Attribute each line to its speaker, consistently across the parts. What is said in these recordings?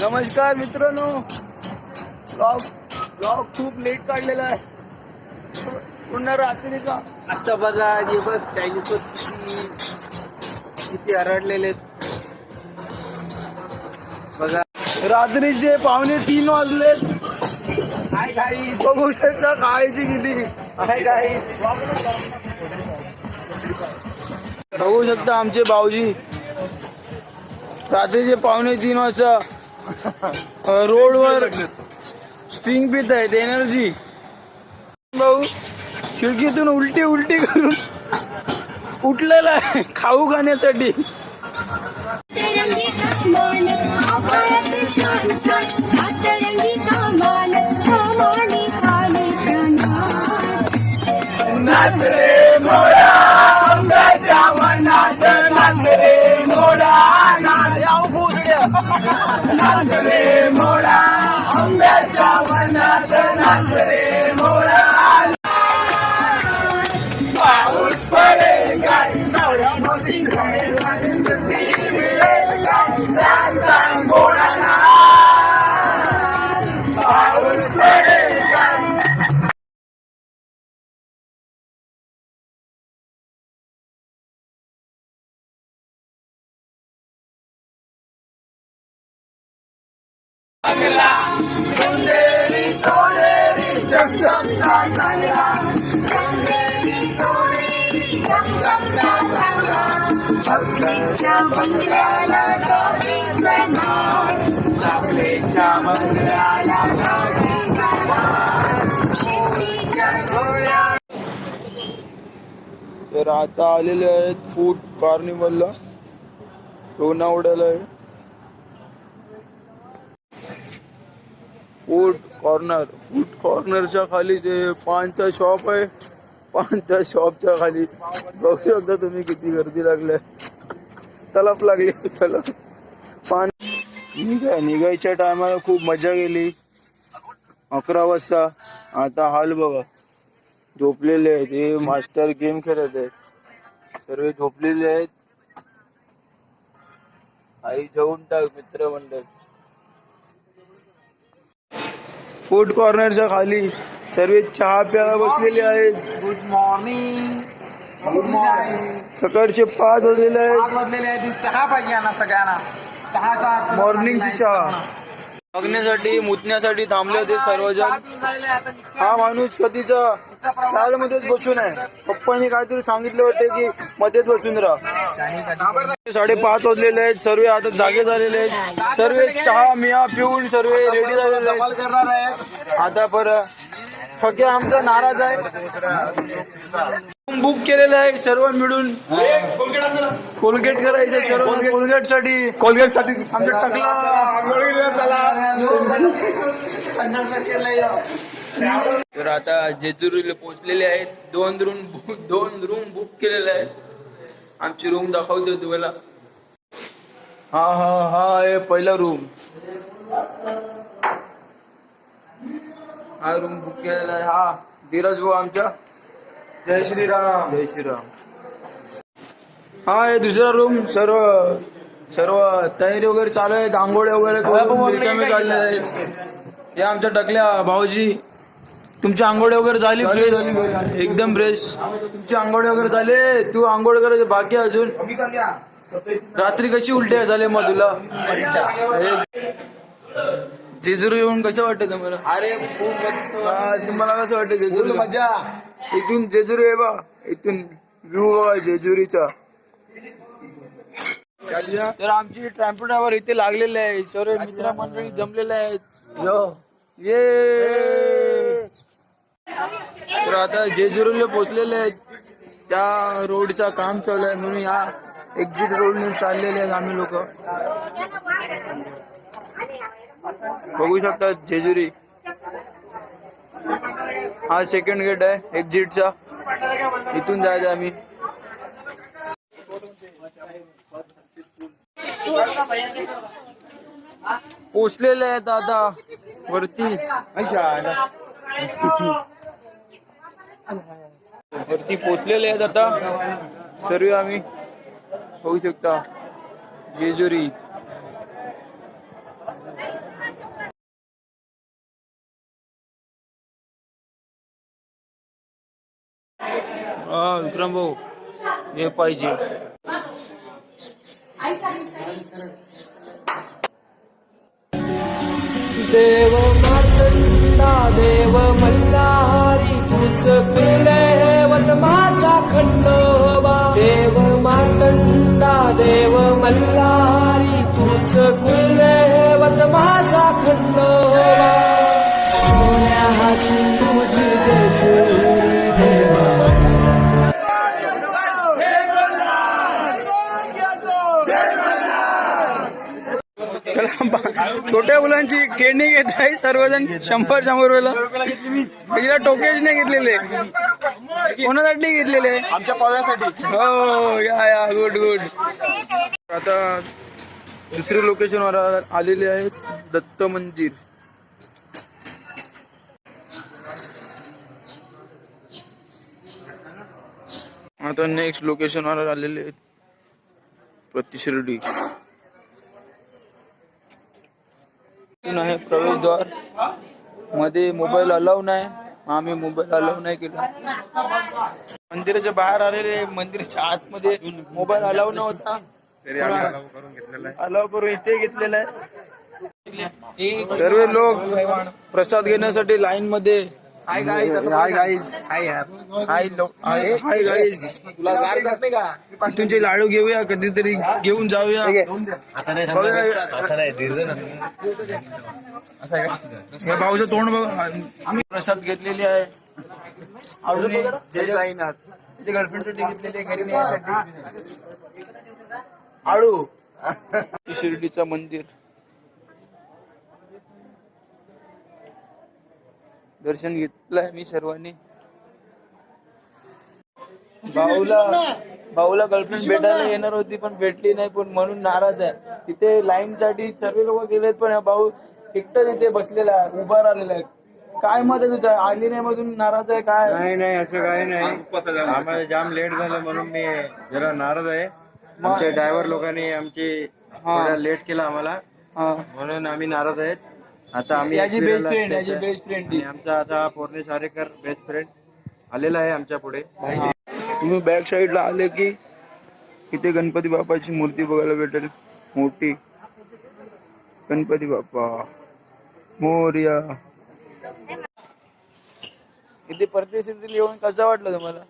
Speaker 1: नमस्कार मित्रांनो. Blog blog खूप लेट काढलेला आहे. पूर्ण रात्रीचा.
Speaker 2: आता बघा हे बघ चायनीज किती किती हरडलेले बघा.
Speaker 1: रात्रीचे पावणे तीन वाजलेत
Speaker 2: काय काही
Speaker 1: बघू शकता खायची किती.
Speaker 2: काय काही
Speaker 1: बघू शकता आमचे भाऊजी. रात्रीचे पावणे तीन वाजता. रोडवर स्ट्रिंग पित आहेत एनर्जी. भाऊ खिडकीतून उलटी उलटी करून उठलेला आहे खाऊ खाण्यासाठी.
Speaker 3: सातरंगी
Speaker 1: तर आता आलेले आहेत फूड कार्निवलला लोणावड्याला आहे फूड कॉर्नर फूड कॉर्नरच्या खाली ते पानचा शॉप आहे. पानच्या शॉपच्या खाली. बघू शकता तुम्ही किती गर्दी लागली तलप लागली तलप. पान निघाय निघायच्या टायमाला खूप मजा गेली. अकरा वाजता. आता हाल बघा. झोपलेले आहेत. हे मास्टर गेम खेळत आहेत. सर्व झोपलेले आहेत. आई जेवून टाक मित्र मंडळ. फूड कॉर्नरच्या खाली सर्व चहा प्यायला बसलेले आहेत.
Speaker 2: गुड मॉर्निंग गुड मॉर्निंग
Speaker 1: सकाळचे पाच वाजलेले आहेत.
Speaker 2: आज वाजलेले आहे चहा पाहिजे ना सगळ्यांना. चहाचा
Speaker 1: मॉर्निंगची चहा. बघण्यासाठी मुतण्यासाठी थांबले होते सर्वजण. हा माणूस कधीचा साल मध्येच बसून आहे. पप्पांनी काहीतरी सांगितलं वाटते की मध्येच बसून राहा. साडेपाच वाजलेले आहेत. सर्व आता जागे झालेले आहेत. सर्व चहा मिया पिऊन सर्व रेडी झालेले आहेत. आता पर ठक्या आमचा नाराज आहे. बुक केलेलं आहे सर्व मिळून. कोलगेट करायचं सर्व. कोलगेटसाठी कोलगेटसाठी आमच्या टकला तर आता जेजुरीला पोहोचलेले आहेत. दोन रूम दोन रूम बुक केलेले आहेत. आमची रूम दाखवते तुम्हाला. हा हा हा आहे पहिला रूम हा रूम बुक केलेला आहे. हा धीरज भाऊ आमच्या. जय श्रीराम. जय श्रीराम. हा हे दुसरा रूम सर्व सर्व तयारी वगैरे चालू आहेत. आंघोळ्या वगैरे चालले हे आमच्या टकल्या भाऊजी. तुमची आंघोळ वगैरे झाली फ्रेश? एकदम फ्रेश. तुमची आंघोळ वगैरे झाले? तू आंघोळ करायचे बाकी अजून? रात्री कशी उलटी झाले मग तुला जेजुरी येऊन कसं वाटतं तुम्हाला?
Speaker 2: अरे
Speaker 1: तुम्हाला कसं वाटतं जेजुरी मजा. इथून जेजुरी आहे बा. इथून व्ह्यू बघा जेजुरीचा. तर आमची ट्रॅम्पो ड्रायव्हर इथे लागलेले आहे. सर्व मित्र मंडळी जमलेले आहेत. ये. तर आता जेजुरीला पोचलेले आहेत. त्या रोडचा काम चालू आहे म्हणून या एक्झिट रोडने चाललेले आहेत आम्ही लोक. बघू शकता जेजुरी. हा सेकंड गेट आहे एक्झिटचा इथून जायचं आम्ही. पोचलेले आहेत आता वरती. अच्छा वरती पोचलेले आहेत आता. सर्व आम्ही होऊ शकता. जेजुरी. हा विक्रम भाऊ हे पाहिजे.
Speaker 4: देव मल्ला देव मल्लाहारी. तुझ कुलदेवत माझा खंडोबा देव मातंडा देव मल्हारी तुझ कुलदेवत माझा खंडोबा सोन्याची तुझी
Speaker 1: छोट्या मुलांची खेळणी घेत आहे सर्वजण शंभर शंभर वेळेला एकदा टोकेजने घेतलेले. कोणासाठी घेतलेले? आमच्या पाव्यासाठी. हो या या गुड गुड आता दुसरे लोकेशनवर आलेले आहेत दत्त मंदिर. आता नेक्स्ट लोकेशनवर आलेले आहेत प्रतिशिर्डी आहे प्रवेशद्वार. मध्ये मोबाईल अलाव नाही. आम्ही मोबाईल अलाव नाही केला. मंदिराच्या बाहेर आलेले मंदिराच्या आतमध्ये मोबाईल अलाव नव्हता. अलाव करून इथे घेतलेला आहे. सर्व लोक प्रसाद घेण्यासाठी लाईन मध्ये
Speaker 2: hi guys
Speaker 1: hi guys
Speaker 2: hi
Speaker 1: hi hi hi guys
Speaker 2: तुला गाडी जात नाही का?
Speaker 1: तुमचे लाडू घेऊया कधीतरी घेऊन जाऊया. बघूया. या भाऊचं तोंड बघ. आम्ही प्रसाद घेतलेली आहे. अजून जय साईनाथ. त्याच्या गर्लफ्रेंडसाठी घेतलेली आहे घरी नेण्यासाठी आळू. शिर्डीचं मंदिर. दर्शन घेतलंय मी सर्वांनी. भाऊला भाऊला गर्लफ्रेंड भेटायला येणार होती पण भेटली नाही पण म्हणून नाराज आहे. तिथे लाईन साठी सर्व लोक गेलेत पण हा भाऊ एकटा तिथे बसलेला आहे उभा राहिलेला आहे. काय मत आहे तुझं आली नाही मधून नाराज आहे काय?
Speaker 5: नाही नाही असं काही नाही. आम्हाला जाम लेट झालं म्हणून मी जरा नाराज आहे. आमच्या ड्रायव्हर लोकांनी आमची थोडा लेट केला आम्हाला. म्हणून आम्ही नाराज आहेत. आता आम्ही
Speaker 1: याची बेस्ट
Speaker 5: एकविराला
Speaker 1: फ्रेंड याची. बेस्ट फ्रेंड
Speaker 5: आणि आमचा आता पौर्णे सारेकर बेस्ट फ्रेंड आलेला आहे आमच्या पुढे.
Speaker 1: तुम्ही बॅक साईडला आले की इथे गणपती बाप्पाची मूर्ती बघायला भेटेल. मोठी. गणपती बाप्पा. मोर्या. इथे परदेशातील येऊन कसं वाटलं तुम्हाला?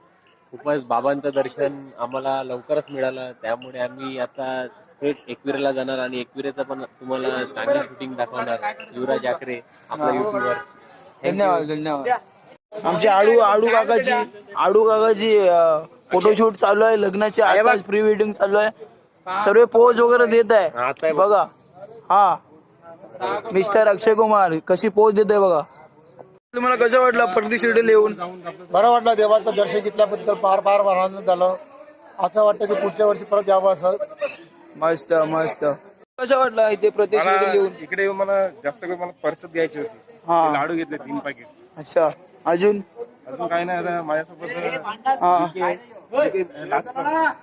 Speaker 6: खूपच बाबांचं दर्शन आम्हाला लवकरच मिळालं. त्यामुळे आम्ही आता थेट एकविरेला जाणार आणि एकविरेचं पण तुम्हाला चांगली शूटिंग दाखवणार. युवराज आकरे आपल्या युट्यूबवर
Speaker 1: धन्यवाद धन्यवाद. आमची आडू आडू काकाची आडू काकाची फोटोशूट चालू आहे. लग्नाची आताच प्री वेडिंग चालू आहे. सर्व पोज वगैरे देत आहे. बघा. हा. मिस्टर अक्षय कुमार कशी पोज देत आहे बघा. तुम्हाला कसं वाटलं परदेशीकडे येऊन?
Speaker 7: बरं वाटलं देवाचं दर्शन घेतल्याबद्दल फार फार आनंद झालं. असं वाटतं की पुढच्या वर्षी परत यावं असं.
Speaker 1: मस्त मस्त. कसं वाटलं इथे प्रतिष्ठेकडे येऊन?
Speaker 8: इकडे येऊन मला जास्त करून मला परसत घ्यायची होती.
Speaker 1: हा.
Speaker 8: लाडू घेतले तीन पाकिट
Speaker 1: अच्छा. अजून?
Speaker 8: अजून काही नाही आता माझ्यासोबत
Speaker 1: हा.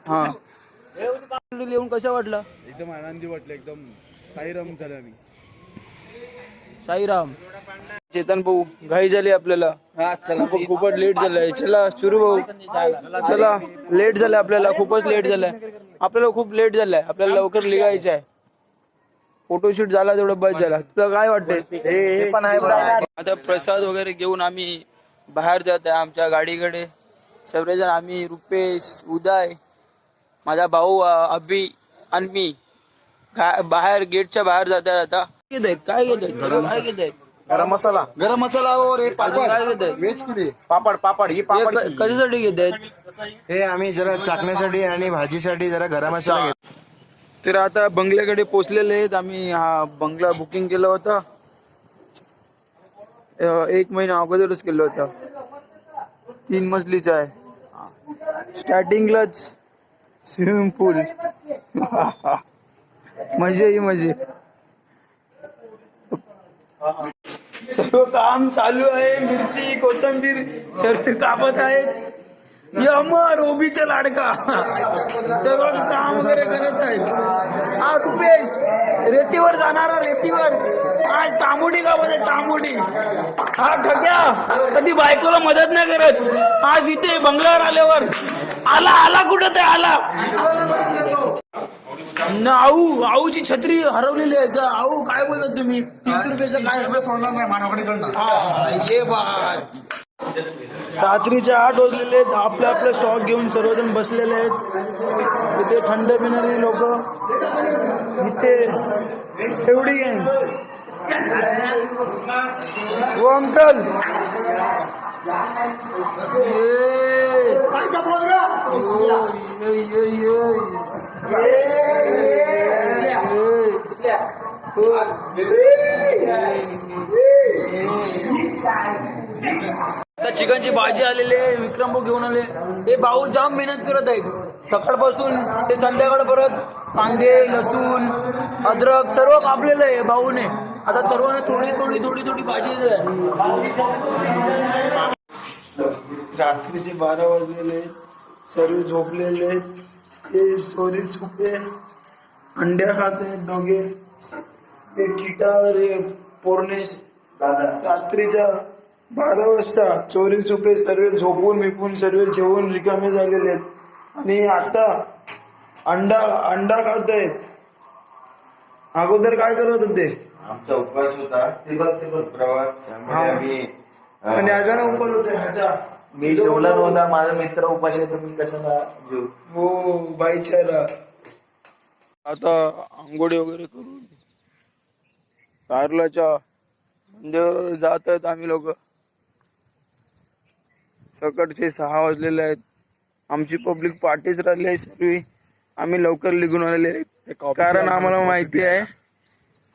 Speaker 1: हा. येऊन कसं वाटलं?
Speaker 8: एकदम आनंदी वाटलं एकदम साईराम झालं मी
Speaker 1: साईराम. चेतन भाऊ घाई झाली आपल्याला. खूप- खूपच लेट झालंय. चला सुरू भाऊ. चला लेट झालं आपल्याला. खूपच लेट झालंय. आपल्याला खूप लेट झालंय. आपल्याला लवकर लिहायचं आहे. फोटोशूट झाला तेवढं बस झाला. तुला काय वाटतंय? आता प्रसाद वगैरे घेऊन आम्ही बाहेर जात आहे आमच्या गाडीकडे. सर्वजण आम्ही रुपेश उदय माझा भाऊ अभि आणि मी. बाहेर गेटच्या बाहेर जात आहे आता काय घेत काय घेत काय
Speaker 5: गरम मसाला. गरम मसाला और हे
Speaker 1: काय
Speaker 7: किती?
Speaker 5: पापड पापड ही
Speaker 1: हे क- कशासाठी घेत आहेत
Speaker 5: हे आम्ही जरा चाकण्यासाठी आणि भाजीसाठी जरा गरम मसाला घेतो
Speaker 1: तर आता बंगल्याकडे पोचलेले आहेत. आम्ही हा बंगला बुकिंग केला होता. अ, एक महिना अगोदरच केलं होतं. तीन मजलीचा आहे. स्टार्टिंगलाच. स्विमिंग पूल. मजे ही मजे. सर्व काम चालू आहे मिरची कोथंबीर सर्व कापत आहेत. अमर ओबीचा लाडका. सर्व काम वगैरे करत आहेत. हा रुपेश रेतीवर जाणारा रेतीवर. आज तांबुडी आहे तांबुडी. हा ठक्या कधी बायकोला मदत नाही करत. आज इथे बंगल्यावर आल्यावर. आला आला कुठं ते आला. न आऊ आऊची छत्री हरवलेली आहे. तर आऊ काय बोलतात तुम्ही? तीनशे रुपयाचं काय?
Speaker 7: सोडणार नाही मानवाकडे
Speaker 1: हा, ये बात. रात्रीचे आठ वाजलेले आहेत. आपले आपले स्टॉक घेऊन सर्वजण बसलेले आहेत. इथे थंड पिणारी लोक. इथे एवढी आहे अंकल ये. ये, आता चिकनची भाजी आलेली आहे विक्रम भाऊ घेऊन आले. हे भाऊ जाम मेहनत करत आहेत. सकाळपासून ते संध्याकाळ परत कांदे लसूण अद्रक सर्व कापलेलं आहे भाऊने. आता सर्वांना थोडी थोडी थोडी थोडी भाजी आहे. रात्रीचे बारा वाजलेले आहेत. सर्व झोपलेले आहेत. हे चोरी छुपे अंड्या खात आहेत दोघे. टिटार हे पोरनेश रात्रीच्या बारा वाजता चोरी चुपे सर्व झोपून बिपून सर्व जेवून रिकामे झालेले आहेत. आणि आता अंडा अंडा खात आहेत. अगोदर काय करत होते?
Speaker 5: आमचा उपवास होता.
Speaker 1: आणि अचानक उपवास होते. ह्याचा
Speaker 2: मी जेवला नव्हता माझा मित्र उपाशी आहे, तर मी कशाला जेव
Speaker 1: हो बाईचारा आता आंघोळी वगैरे करून कारलाच्या म्हणजे जात आहेत आम्ही लोक. सकाळचे सहा वाजलेले आहेत. आमची पब्लिक पार्टीच राहिली आहे सर्व. आम्ही लवकर निघून आलेले आहेत. कारण आम्हाला माहिती आहे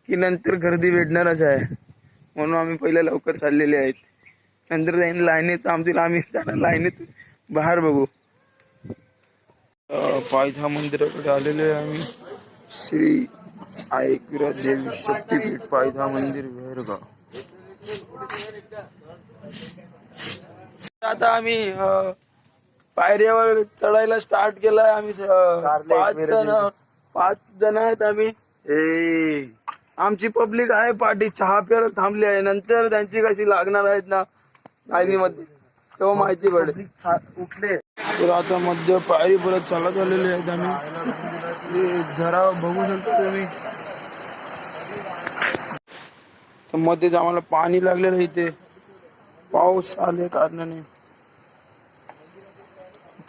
Speaker 1: की नंतर गर्दी भेटणारच आहे. म्हणून आम्ही पहिले लवकर चाललेले आहेत. नंतर त्यांनी लाईनीत आमची आम्ही त्यांना लाईनीत बाहेर बघू. पायथा मंदिराकडे आलेले आहे आम्ही. श्री आयकविरा देवी शक्तीपीठ पायथा मंदिर वेरगाव. आता आम्ही पायऱ्यावर चढायला स्टार्ट केलाय. आम्ही पाच जण पाच जण आहेत आम्ही. आमची पब्लिक आहे पार्टी चहा प्यायला थांबली आहे. नंतर त्यांची कशी लागणार आहेत ना? लाईनीमध्ये तेव्हा माहिती पडेल.
Speaker 2: उठले
Speaker 1: तर आता मध्य पायरी परत चालत आलेले आहेत आम्ही. झरा बघू शकता तुम्ही. तर मध्येच आम्हाला पाणी लागलेलं इथे. पाऊस आले कारणाने.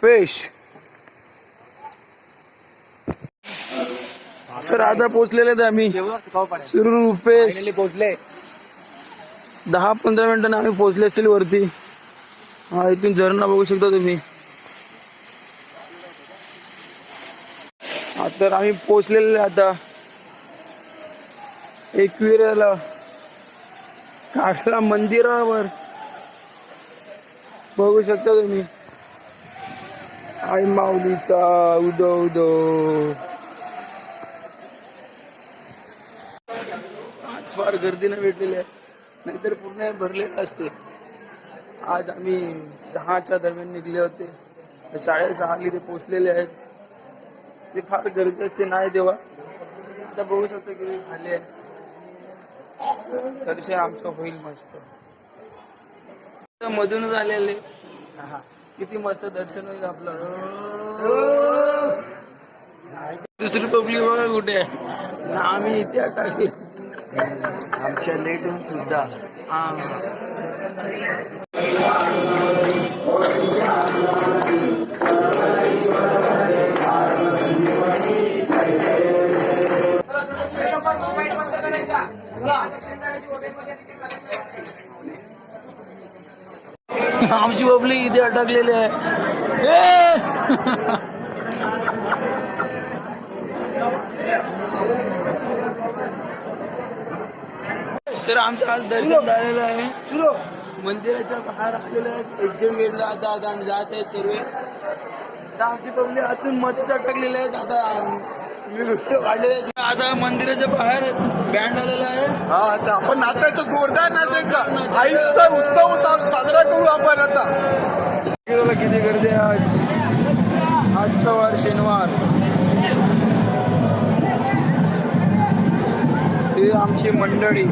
Speaker 1: पेश तर आता पोचलेले आहेत आम्ही. रुपेश
Speaker 2: पोहोचले.
Speaker 1: दहा पंधरा मिनिटांनी आम्ही पोहोचले असतील वरती. हा इथून झरणा बघू शकता तुम्ही. तर आम्ही पोहोचलेले आता. एकविराला कासला मंदिरावर. बघू शकता तुम्ही. आई माऊलीचा उदो उदो. आज फार गर्दीने भेटलेली आहे. नाहीतर पूर्ण भरलेलं असते. आज आम्ही सहाच्या दरम्यान निघले होते. तर साडेसहा इथे पोचलेले आहेत. ते फार गर्दी असते नाही देवा. आता बघू शकतो किती झाले आहे दर्शन आमचं होईल मस्त. तर मधूनच आलेले किती मस्त दर्शन होईल आपलं. दुसरी पब्लिक बघा कुठे आहे. ना आम्ही इथे टाकले
Speaker 2: आमच्या लेट होऊन सुद्धा.
Speaker 1: हा आमची बाबली इथे अटकलेली आहे. तर आमचं आज दर्शन झालेलं आहे. मंदिराच्या बाहेर आलेलं आहे. एक्झिट गेटला आता आता आम्ही जात आहेत सर्व. आता आमची पब्लिक अजून मध्येच अटकलेले आहेत आता आहेत आता मंदिराच्या बाहेर बँड आलेला आहे.
Speaker 7: हा तर आपण नाचायचं जोरदार नाचायचं. आईचा उत्सव साजरा करू आपण आता.
Speaker 1: किती गर्दी आहे आज. आजचा वार शनिवार. ही आमची मंडळी.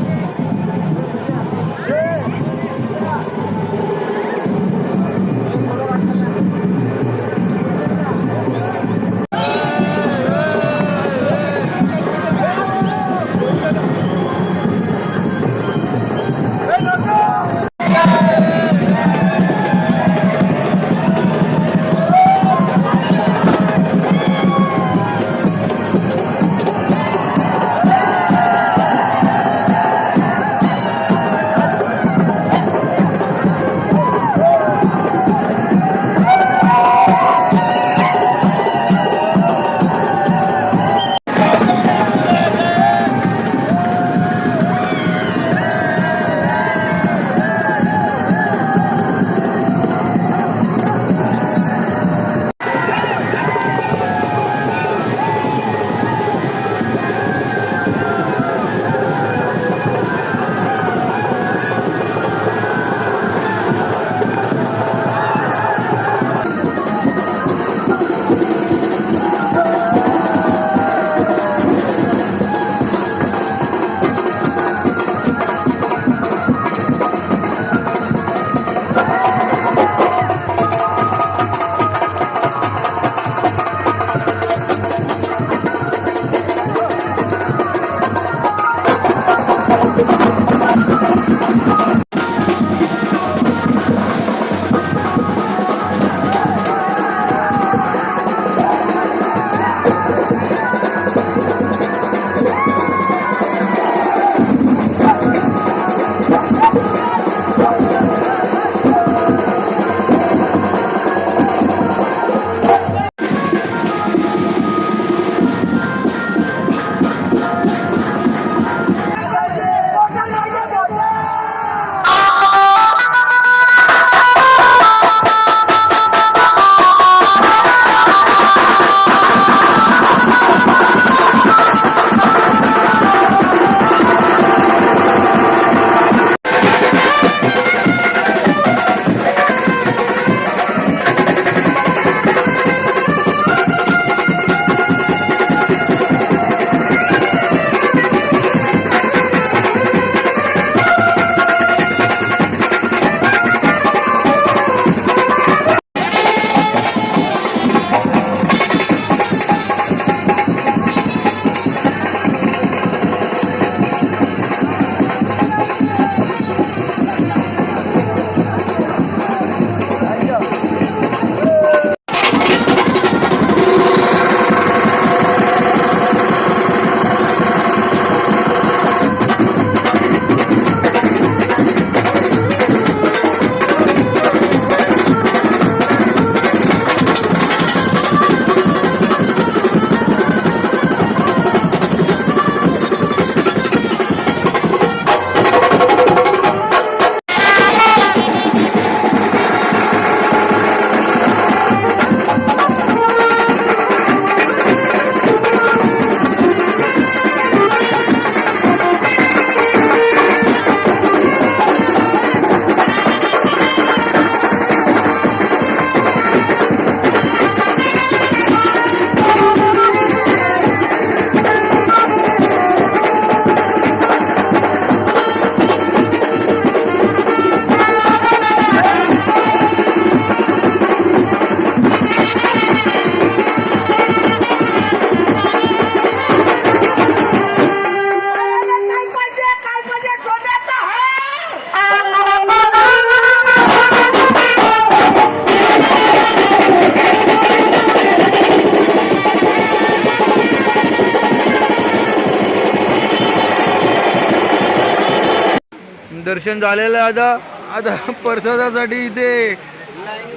Speaker 1: दर्शन झालेलं आहे आता. आता प्रसादासाठी इथे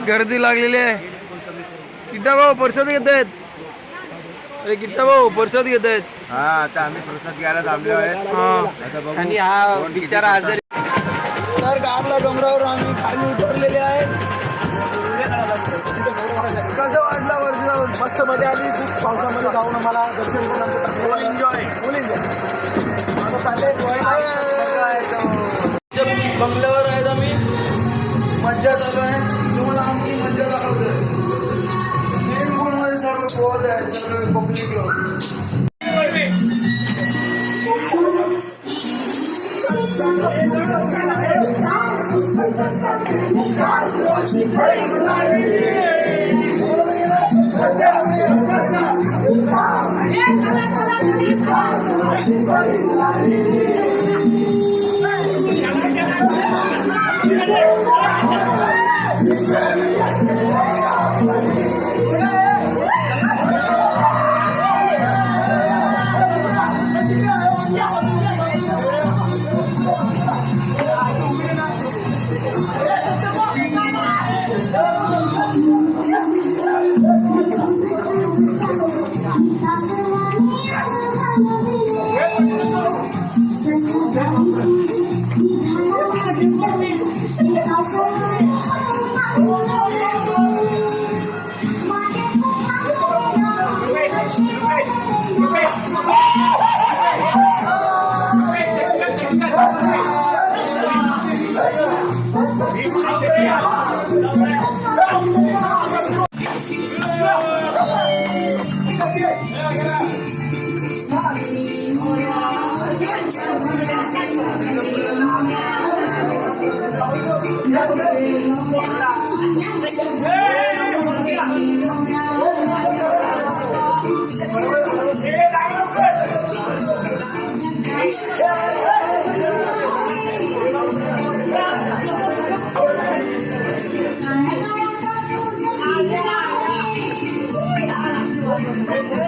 Speaker 1: गर्दी लागलेली आहे. किट्टा भाऊ प्रसाद घेत आहेत. अरे किट्टा भाऊ प्रसाद घेत आहेत.
Speaker 5: हा आता आम्ही प्रसाद घ्यायला थांबलो आहे.
Speaker 2: आणि हा बिचारा आजारी
Speaker 1: तर गाडला डोंगरावर आम्ही खाली उतरलेले आहे कसं वाटलं वर्ष मस्त मजा आली. खूप पावसामध्ये जाऊन आम्हाला दर्शन आता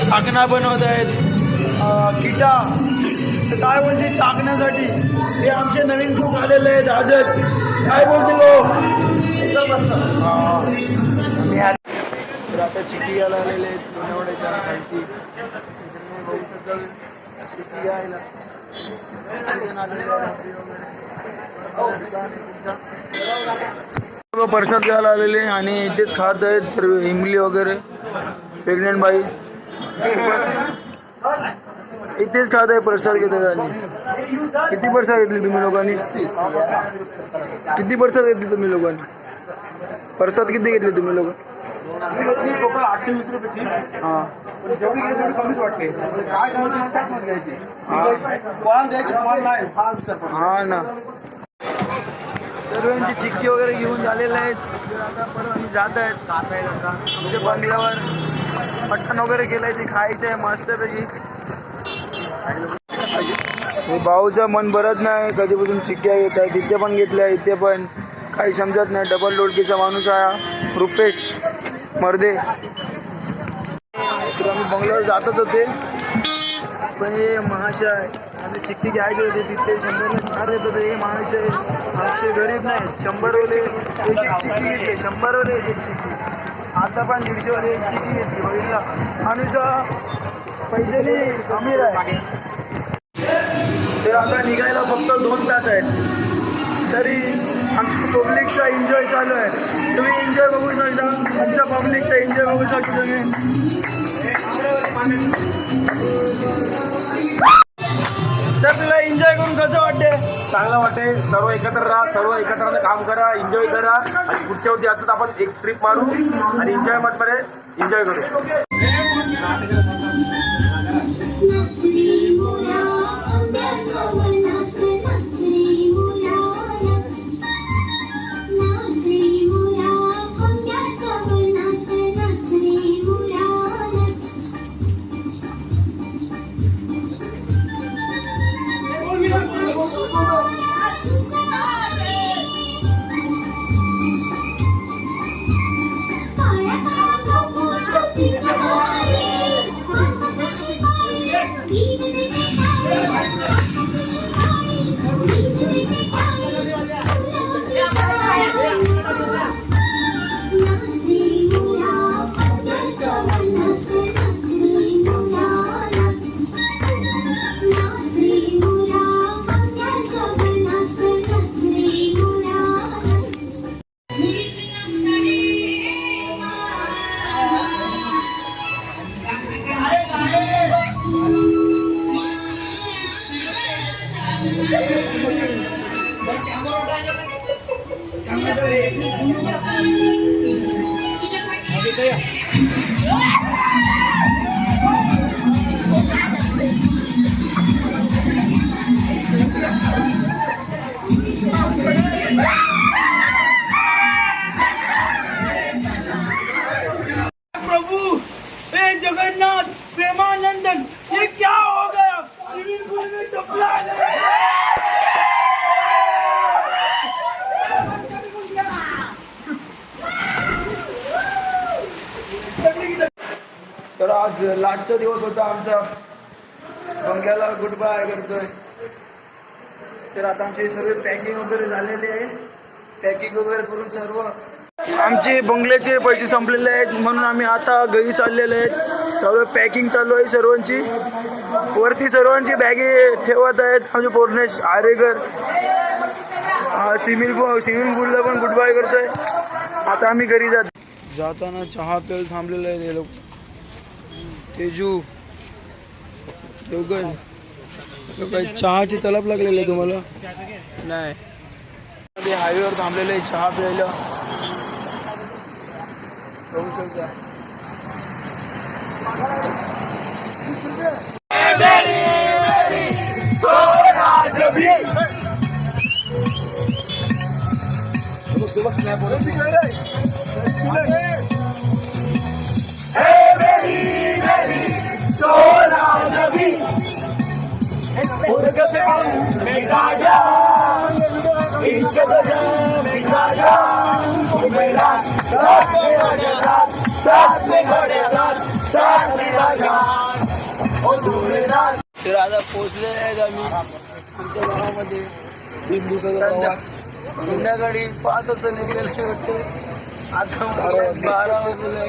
Speaker 1: चाकणा बनवत आहेत किटा तर काय बोलते चाकण्यासाठी? हे आमचे नवीन कुक आलेले आहेत आजच काय बोलते हो. तर आता चिकी यायला आलेले आहेत लोणावळ्याच्या खालती. इकडनं बघू शकाल चिकी यायला आलेले आहेत प्रसाद घ्यायला आलेले आणि इथेच खात आहेत सर्व इमली वगैरे प्रेग्नेंट बाई. इथेच खात आहे प्रसाद घेत आणि. किती प्रसाद घेतली तुम्ही लोकांनी? किती प्रसाद घेतली तुम्ही लोकांनी? प्रसाद किती घेतले तुम्ही लोक?
Speaker 8: टोटल आठशे वीस रुपयाची
Speaker 1: हा.
Speaker 8: जेवढी कमीच वाटते काय घ्यायची कोणाला द्यायची कोणाला नाही हा विचार
Speaker 1: हा ना. सर्वांची चिक्की वगैरे घेऊन झालेले आहेत. आता परत आम्ही जात आहेत. आमच्या बंगल्यावर मटण वगैरे केलंय ते खायचं आहे मस्तपैकी भाऊचं मन भरत नाही. कधीपासून चिक्क्या घेत आहे तिथे पण घेतल्या इथे पण. काही समजत नाही. डबल लोडकीचा माणूस आहे रुपेश मर्दे. तर आम्ही बंगल्यावर जातच होते. पण हे महाशय आणि चिक्की घ्यायची होती तिथे. शंभरला चार देत होते. हे महाशय. आमचे गरीब नाही शंभरवाले एक एक चिठी घेतली. शंभरवाले एक एक चिठी आता पण दीडशेवाले एक चिठी घेतली. बघितला? अनुजा पैसे अमीर आहे. तर आता निघायला फक्त दोन तास आहेत. तरी आमची पब्लिकचा एन्जॉय चालू आहे. तुम्ही एन्जॉय बघू शकता. आमच्या पब्लिकचा एन्जॉय बघू शकता तुम्ही. तर तुला एन्जॉय करून कसं वाटते
Speaker 3: चांगलं वाटते सर्व एकत्र राहा सर्व एकत्र काम करा एन्जॉय करा. आणि पुढच्या वर्षी असत आपण एक ट्रिप मारू आणि एन्जॉयमेंट एन्जॉय करू.
Speaker 1: आजचा दिवस होता आमचा. बंगल्याला गुड बाय करतोय. तर आता आमचे सगळे पॅकिंग वगैरे झालेले आहे. पॅकिंग वगैरे करून सर्व. आमचे बंगल्याचे पैसे संपलेले आहेत. म्हणून आम्ही आता घरी चाललेले आहेत सर्व पॅकिंग चालू आहे सर्वांची. वरती सर्वांची बॅगे ठेवत आहेत. आमचे Pornesh Arekar swimming pool swimming पूलला पण गुड बाय करतोय. आता आम्ही घरी जात. जाताना चहा प्यायला थांबलेले आहेत हे लोक. तेजू दोघं काय चहाची तलप लागलेली आहे तुम्हाला नाही ते हायवेवर थांबलेले आहे चहा प्यायला बघू शकता तर आता पोचलेले आहेत आम्ही. आमच्या गावामध्ये. संध्या संध्याकाळी पाच वाजता निघलेले वाटते आता बारा वाजले